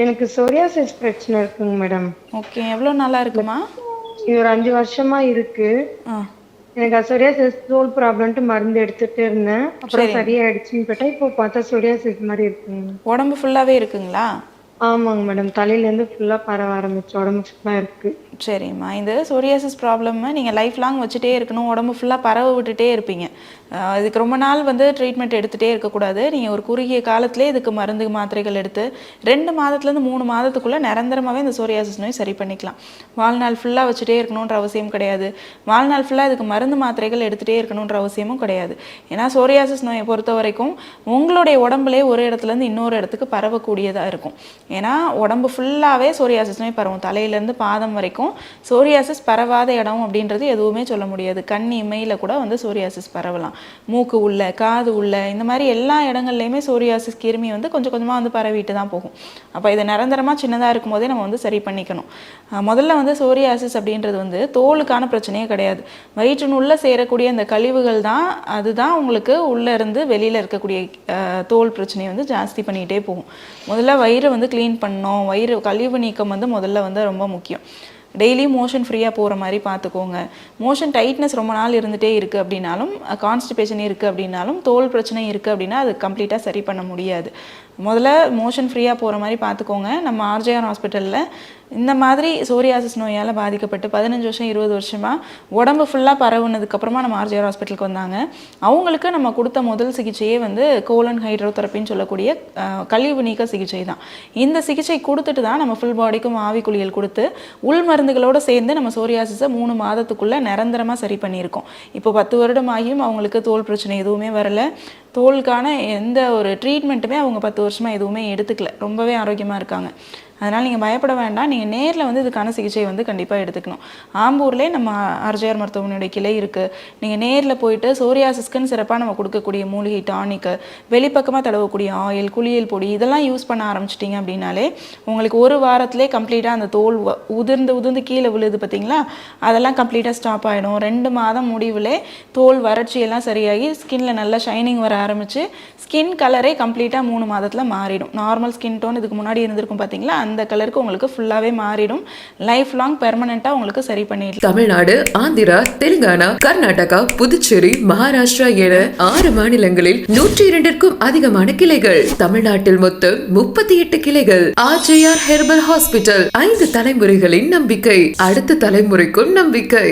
எனக்கு சொரியாசிஸ் பிரச்சனை இருக்குங்க மேடம் ஓகே எவ்வளோ நாளா இருக்குமா? இது ஒரு அஞ்சு வருஷமா இருக்கு. ஆ. எனக்கு சொரியாசிஸ் தோல் ப்ராப்ளம்ட்டு மருந்து எடுத்துட்டு இருந்தேன். அப்புறம் சரியாயிடுச்சுன்னு கேட்டா இப்போ பார்த்தா சொரியாசிஸ் மாதிரி இருக்குங்க. உடம்பு ஃபுல்லாகவே இருக்குங்களா? ஆமாங்க மேடம் தலையிலேருந்து ஃபுல்லாக பரவ ஆரம்பிச்சு உடம்பு ஃபுல்லா இருக்குது சரிம்மா. இந்த சோரியாசிஸ் ப்ராப்ளம் நீங்கள் லைஃப் லாங் வச்சுட்டே இருக்கணும். உடம்பு ஃபுல்லாக பரவ விட்டுட்டே இருப்பீங்க. ஆஹ் இதுக்கு ரொம்ப நாள் வந்து ட்ரீட்மெண்ட் எடுத்துகிட்டே இருக்கக்கூடாது. நீங்கள் ஒரு குறுகிய காலத்திலே இதுக்கு மருந்து மாத்திரைகள் எடுத்து ரெண்டு மாதத்துலேருந்து மூணு மாதத்துக்குள்ளே நிரந்தரமாகவே இந்த சோரியாசிஸ் நோய் சரி பண்ணிக்கலாம். வாழ்நாள் ஃபுல்லாக வச்சுட்டே இருக்கணுன்ற அவசியம் கிடையாது. வாழ்நாள் ஃபுல்லாக இதுக்கு மருந்து மாத்திரைகள் எடுத்துகிட்டே இருக்கணுன்ற அவசியமும் கிடையாது. ஏன்னா சோரியாசிஸ் நோயை பொறுத்த வரைக்கும் உங்களுடைய உடம்புலே ஒரு இடத்துலேருந்து இன்னொரு இடத்துக்கு பரவக்கூடியதாக இருக்கும். ஏன்னா உடம்பு ஃபுல்லாகவே சோரியாசிஸ்மே பரவும். தலையிலேருந்து பாதம் வரைக்கும் சோரியாசிஸ் பரவாத இடம் அப்படின்றது எதுவுமே சொல்ல முடியாது. கண் இமையில் கூட வந்து சோரியாசிஸ் பரவலாம். மூக்கு உள்ள காது உள்ள இந்த மாதிரி எல்லா இடங்கள்லையுமே சோரியாசிஸ் கிருமி வந்து கொஞ்சம் கொஞ்சமாக வந்து பரவிட்டு தான் போகும். அப்போ இது நிரந்தரமாக சின்னதாக இருக்கும்போதே நம்ம வந்து சரி பண்ணிக்கணும். முதல்ல வந்து சோரியாசிஸ் அப்படின்றது வந்து தோலுக்கான பிரச்சனையே கிடையாது. வயிற்றினுள்ளே சேரக்கூடிய அந்த கழிவுகள் தான் அதுதான் உங்களுக்கு உள்ளே இருந்து வெளியில் இருக்கக்கூடிய தோல் பிரச்சனையை வந்து ஜாஸ்தி பண்ணிகிட்டே போகும். முதல்ல வயிறு வந்து க்ளீன் பண்ணணும். வயிறு கழிவு நீக்கம் வந்து முதல்ல வந்து ரொம்ப முக்கியம். டெய்லியும் மோஷன் ஃப்ரீயாக போகிற மாதிரி பார்த்துக்கோங்க. மோஷன் டைட்னஸ் ரொம்ப நாள் இருந்துகிட்டே இருக்குது அப்படின்னாலும் கான்ஸ்டிபேஷன் இருக்குது அப்படின்னாலும் தோல் பிரச்சனை இருக்குது அப்படின்னா அது கம்ப்ளீட்டாக சரி பண்ண முடியாது. முதல்ல மோஷன் ஃப்ரீயாக போகிற மாதிரி பார்த்துக்கோங்க. நம்ம ஆர்ஜேஆர் ஹாஸ்பிட்டலில் இந்த மாதிரி சோரியாசிஸ் நோயால் பாதிக்கப்பட்டு பதினஞ்சு வருஷம் இருபது வருஷமாக உடம்பு ஃபுல்லாக பரவுனதுக்கப்புறமா நம்ம ஆர்ஜிஆர் ஹாஸ்பிட்டலுக்கு வந்தாங்க. அவங்களுக்கு நம்ம கொடுத்த முதல் சிகிச்சையே வந்து கோலன் ஹைட்ரோதெரப்பின்னு சொல்லக்கூடிய கழிவு நீக்க சிகிச்சை தான் இந்த சிகிச்சை கொடுத்துட்டு தான் நம்ம ஃபுல் பாடிக்கும் ஆவி குளியல் கொடுத்து உள் மருந்துகளோடு சேர்ந்து நம்ம சோரியாசிஸை மூணு மாதத்துக்குள்ளே நிரந்தரமாக சரி பண்ணியிருக்கோம். இப்போ பத்து வருடம் ஆகியும் அவங்களுக்கு தோல் பிரச்சனை எதுவுமே வரல. தோலுக்கான எந்த ஒரு ட்ரீட்மெண்ட்டுமே அவங்க பத்து வருஷமாக எதுவுமே எடுத்துக்கல. ரொம்பவே ஆரோக்கியமாக இருக்காங்க. அதனால் நீங்கள் பயப்பட வேண்டாம். நீங்கள் நேரில் வந்து இதுக்கான சிகிச்சை வந்து கண்டிப்பாக எடுத்துக்கணும். ஆம்பூர்லேயே நம்ம ஆர்ஜிஆர் மருத்துவமனையுடைய கிளை இருக்குது நீங்கள் நேரில் போயிட்டு சோரியாசிஸ்க்குன்னு சிறப்பாக நம்ம கொடுக்கக்கூடிய மூலிகை டானிக்கு வெளிப்பக்கமாக தடவக்கூடிய ஆயில் குளியல் பொடி இதெல்லாம் யூஸ் பண்ண ஆரம்பிச்சிட்டிங்க அப்படின்னாலே உங்களுக்கு ஒரு வாரத்திலே கம்ப்ளீட்டாக அந்த தோல் உதிர்ந்து உதிர்ந்து கீழே விழுது பார்த்தீங்களா அதெல்லாம் கம்ப்ளீட்டாக ஸ்டாப் ஆகிடும் ரெண்டு மாதம் முடிவில் தோல் வறட்சியெல்லாம் சரியாகி ஸ்கின்ல நல்லா ஷைனிங் வர ஆரம்பித்து ஸ்கின் கலரே கம்ப்ளீட்டாக மூணு மாதத்தில் மாறிடும். நார்மல் ஸ்கின் டோன் இதுக்கு முன்னாடி இருந்திருக்கும் பார்த்தீங்களா அந்த கலருக்கு உங்களுக்கு ஃபுல்லாகவே மாறிடும். லைஃப் லாங் பெர்மனெண்ட்டாக உங்களுக்கு சரி பண்ணிடலாம். தமிழ்நாடு ஆந்திரா தெலுங்கானா கர்நாடகா புதுச்சேரி மகாராஷ்டிரா என ஆறு மாநிலங்களில் நூற்றி இரண்டிற்கும் அதிகமான கிளைகள். தமிழ்நாட்டில் மொத்தம் முப்பத்தி எட்டு கிளைகள். ஆர்ஜேஆர் ஹெர்பல் ஹாஸ்பிட்டல் ஐந்து தலைமுறைகளின் நம்பிக்கை. அடுத்த தலைமுறைக்கும் நம்பிக்கை.